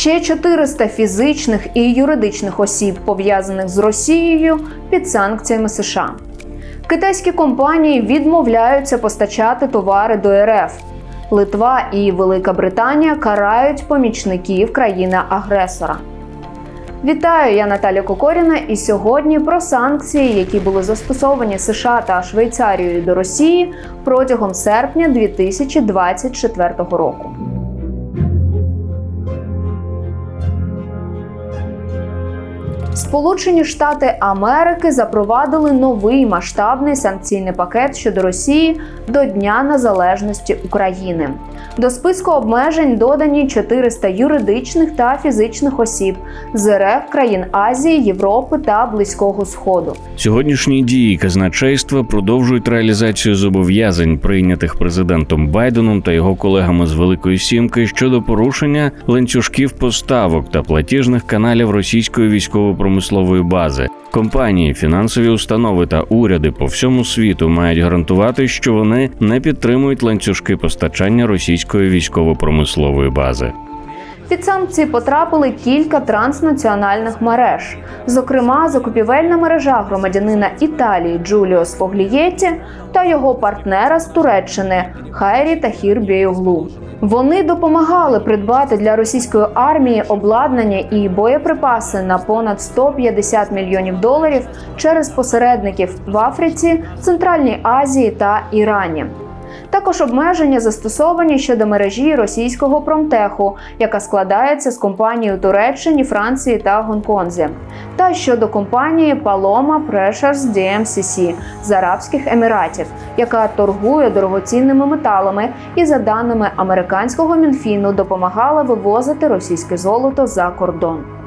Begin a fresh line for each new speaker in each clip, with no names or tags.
Ще 400 фізичних і юридичних осіб, пов'язаних з Росією, під санкціями США. Китайські компанії відмовляються постачати товари до РФ. Литва і Велика Британія карають помічників країни-агресора. Вітаю, я Наталя Кокоріна, і сьогодні про санкції, які були застосовані США та Швейцарією до Росії протягом серпня 2024 року. Сполучені Штати Америки запровадили новий масштабний санкційний пакет щодо Росії до Дня Незалежності України. До списку обмежень додані 400 юридичних та фізичних осіб з РФ країн Азії, Європи та Близького Сходу.
Сьогоднішні дії казначейства продовжують реалізацію зобов'язань, прийнятих президентом Байденом та його колегами з Великої Сімки щодо порушення ланцюжків поставок та платіжних каналів російської військово-промислової бази. Компанії, фінансові установи та уряди по всьому світу мають гарантувати, що вони не підтримують ланцюжки постачання російської військово-промислової бази.
Під санкції потрапили кілька транснаціональних мереж, зокрема, закупівельна мережа громадянина Італії Джуліо Сфоглієті та його партнера з Туреччини Хайрі Тахір Біоглу. Вони допомагали придбати для російської армії обладнання і боєприпаси на понад 150 мільйонів доларів через посередників в Африці, Центральній Азії та Ірані. Також обмеження застосовані щодо мережі російського промтеху, яка складається з компаній у Туреччині, Франції та Гонконзі, та щодо компанії Paloma Pressures DMCC з Арабських Еміратів, яка торгує дорогоцінними металами і, за даними американського мінфіну, допомагала вивозити російське золото за кордон.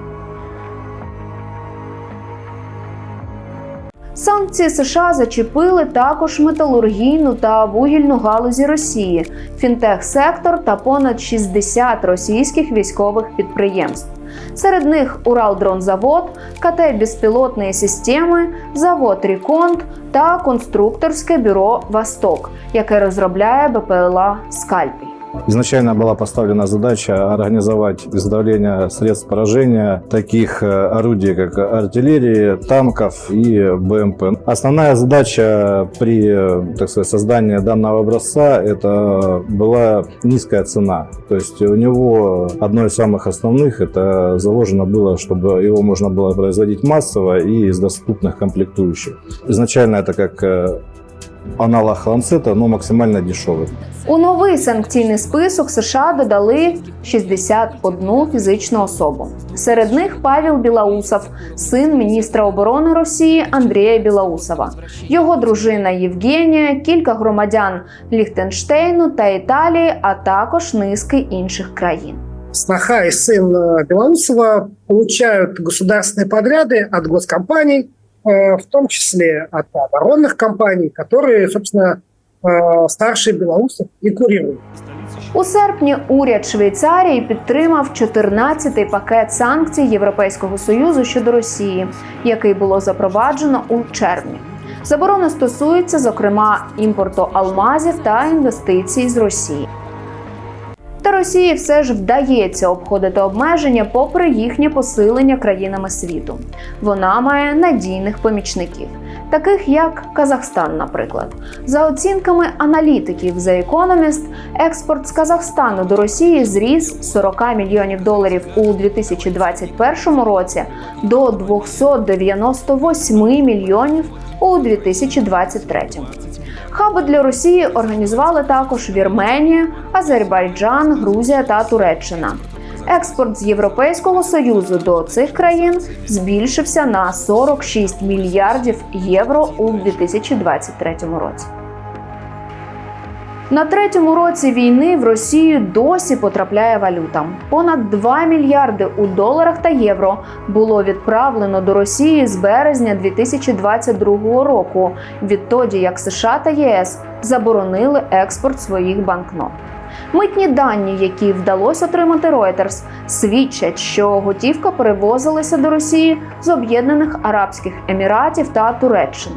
Санкції США зачепили також металургійну та вугільну галузі Росії, фінтех-сектор та понад 60 російських військових підприємств. Серед них Уралдронзавод, КТ безпілотної системи, завод Ріконт та конструкторське бюро Восток, яке розробляє БПЛА Скальпій.
Изначально была поставлена задача организовать изготовление средств поражения таких э, орудий, как артиллерии, танков и БМП. Основная задача при э, так сказать, создании данного образца это была низкая цена. То есть у него одно из самых основных это заложено было, чтобы его можно было производить массово и из доступных комплектующих. Изначально это как э, аналог ланцета, но максимально дешевый.
У новий санкційний список США додали 61 фізичну особу. Серед них Павел Білаусов, син міністра оборони Росії Андрія Білаусова, його дружина Євгенія, кілька громадян Ліхтенштейну та Італії, а також низки інших країн.
Сноха и сын э, Белоусова получают государственные подряды от госкомпаний, э, в том числе от оборонных компаний, которые, собственно, э, старший Белоусов и курирует.
У серпні уряд Швейцарії підтримав 14-й пакет санкцій Європейського союзу щодо Росії, який було запроваджено у червні. Заборона стосується, зокрема, імпорту алмазів та інвестицій з Росії. Росії все ж вдається обходити обмеження попри їхнє посилення країнами світу. Вона має надійних помічників, таких як Казахстан, наприклад. За оцінками аналітиків The Economist, експорт з Казахстану до Росії зріс з 40 мільйонів доларів у 2021 році до 298 мільйонів у 2023. Хаби для Росії організували також Вірменія, Азербайджан, Грузія та Туреччина. Експорт з Європейського союзу до цих країн збільшився на 46 мільярдів євро у 2023 році. На третьому році війни в Росію досі потрапляє валюта. Понад 2 мільярди у доларах та євро було відправлено до Росії з березня 2022 року, відтоді як США та ЄС заборонили експорт своїх банкнот. Митні дані, які вдалося отримати Reuters, свідчать, що готівка перевозилася до Росії з Об'єднаних Арабських Еміратів та Туреччини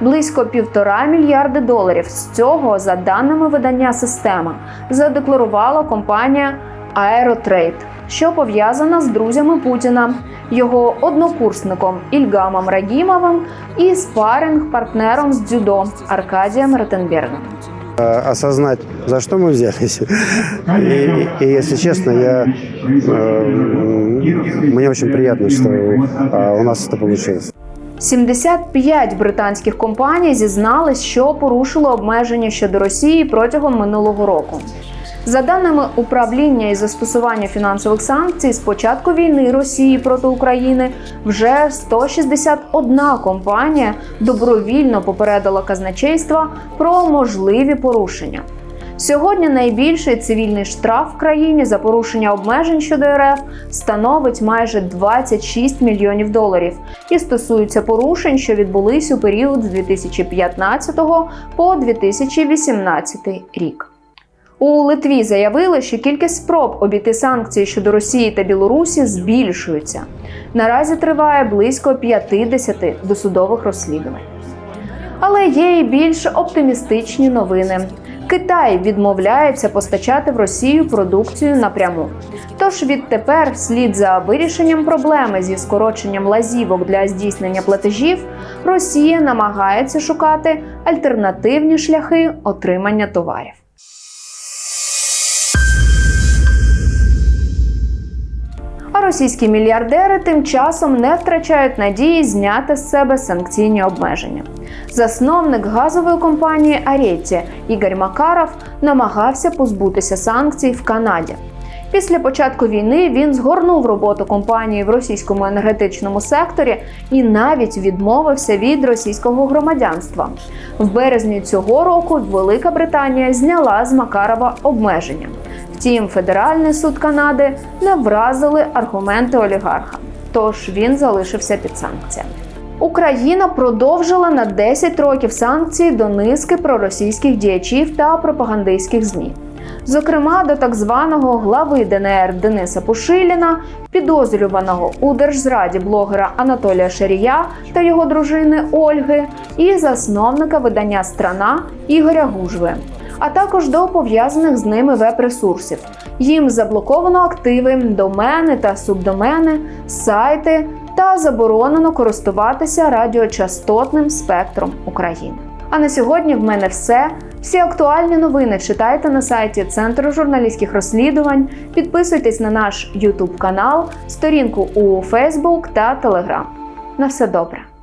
Близько півтора мільярди доларів з цього, за даними видання система, задекларувала компанія Aerotrade. що пов'язана з друзями Путіна, його однокурсником Ільгамом Рагімовим і спаринг-партнером з дзюдо Аркадієм Ротенбергом.
э, осознать, за что мы взялись. И, и если честно, я, э, мне очень приятно, что э, у нас это получилось.
75 британських компаній зізнались, що порушило обмеження щодо Росії протягом минулого року. За даними управління із застосування фінансових санкцій, з початку війни Росії проти України вже 161 компанія добровільно попередила казначейство про можливі порушення. Сьогодні найбільший цивільний штраф в країні за порушення обмежень щодо РФ становить майже 26 мільйонів доларів і стосується порушень, що відбулись у період з 2015 по 2018 рік. У Литві заявили, що кількість спроб обійти санкції щодо Росії та Білорусі збільшується. Наразі триває близько 50 досудових розслідувань. Але є і більш оптимістичні новини. Китай відмовляється постачати в Росію продукцію напряму. Тож відтепер, вслід за вирішенням проблеми зі скороченням лазівок для здійснення платежів, Росія намагається шукати альтернативні шляхи отримання товарів. А російські мільярдери тим часом не втрачають надії зняти з себе санкційні обмеження. Засновник газової компанії Арєті Ігор Макаров намагався позбутися санкцій в Канаді. Після початку війни він згорнув роботу компанії в російському енергетичному секторі і навіть відмовився від російського громадянства. В березні цього року Велика Британія зняла з Макарова обмеження. Втім, Федеральний суд Канади не вразили аргументи олігарха, тож він залишився під санкціями. Україна продовжила на 10 років санкції до низки проросійських діячів та пропагандистських ЗМІ. Зокрема, до так званого глави ДНР Дениса Пушиліна, підозрюваного у держзраді блогера Анатолія Шарія та його дружини Ольги, і засновника видання Страна Ігоря Гужви, а також до пов'язаних з ними веб-ресурсів. Їм заблоковано активи, домени та субдомени, сайти та заборонено користуватися радіочастотним спектром України. А на сьогодні в мене все. Всі актуальні новини читайте на сайті Центру журналістських розслідувань. Підписуйтесь на наш YouTube канал, сторінку у Facebook та Telegram. На все добре.